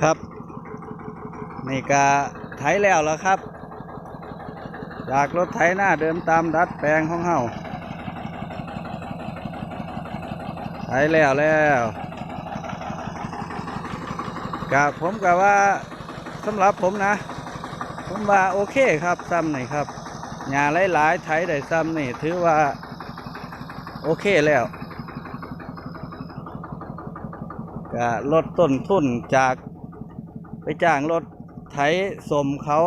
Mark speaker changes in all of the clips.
Speaker 1: ครับ นี่กาไถแล้วแล้วครับ จากรถไถหน้าเดินตามดัดแปลงของเฮาไถแล้วแล้วกะผมกะว่าสำหรับผมนะ ผมว่าโอเคครับซ้ำนี่ครับหญ้าหลายๆไถได้ซ้ำนี่ถือว่า โอเคแล้วก็ลดต้นทุนจาก ไปจ้างรถไถสมเขา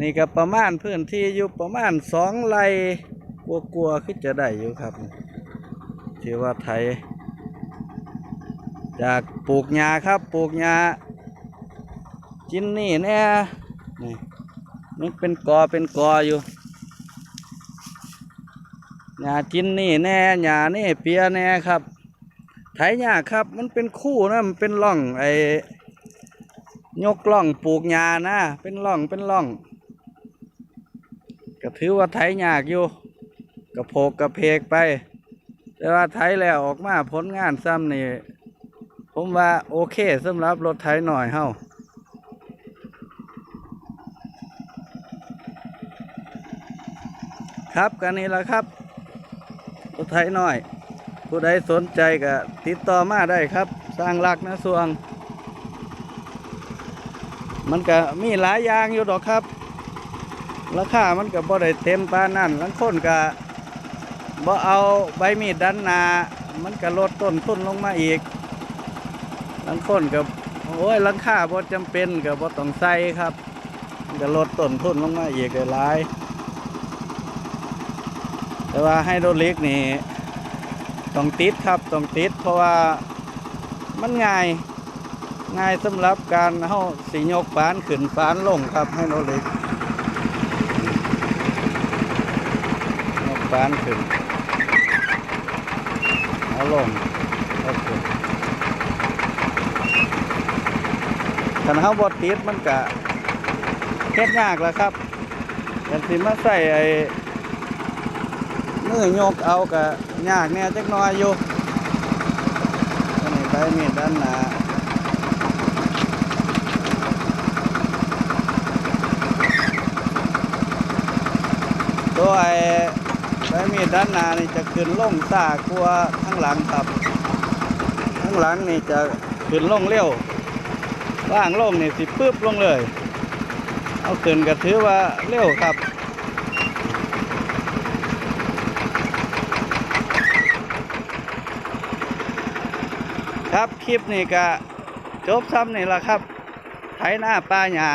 Speaker 1: นี่ก็ประมาณพื้นที่อยู่ประมาณสองไร่กลัวๆคือจะได้อยู่ครับที่ว่าไถจากปลูกหญ้าครับปลูกหญ้าจินนี่แน่นี่นี่เป็นกอเป็นกออยู่หญ้าจินนี่แน่หญ้านี่เปียแน่ครับ ไถหญ้าครับ มันเป็นคู่นะมันเป็นร่องไอ้ยกร่องปลูกหญ้านะเป็นร่องเป็นร่องก็ถือว่าไถยากอยู่กระโพกกระเพกไป แต่ว่าไถแล้วออกมาผลงานซ้ำนี่ผมว่าโอเคสำหรับรถไถหน่อยเฮ้าครับกันนี้ละครับรถไถหน่อย ผู้ใดสนใจก็ติดต่อมาได้ครับ สร้างหลักนะสวง มันก็มีหลายอย่างอยู่ดอกครับ ราคามันก็บ่ได้เต็มปานนั่นลังคนก็บ่เอาใบมีดดันหนา มันก็ลดต้นทุนลงมาอีกลังคนก็โอ้ยลังค่าบ่จำเป็นก็บ่ต้องใส่ครับก็ลดต้นทุนลงมาอีกหลายแต่ว่าไฮโดรลิกนี่ ต้องติดครับต้องติดเพราะว่ามันง่ายง่ายสำหรับการเฮาสิยกฟานขึ้นฟานลงครับไฮโดรลิกยกฟานขึ้นเอาลงเอาขึ้นคันเฮาบ่ติดมันก็เฮ็ดยากแล้วครับกันสิมาใส่ไอ้ มือยกเอาก็ยากแหน่ยจักน่อยอยู่นนี้ใบมีดด้านหน้าตัวไอ้ใบมีดด้านหน้านี่จะขึ้นล่งซ่ากว่าข้างหลังครับ ข้างหลังนี่จะขึ้นล่งเร็วว่างล่งนี่สิปึ๊บลงเลย เอาขึ้นก็ถือว่าเร็วครับ ครับคลิปนี้ก็จบซ้ำนี่ละครับไถหน้าป้าหยา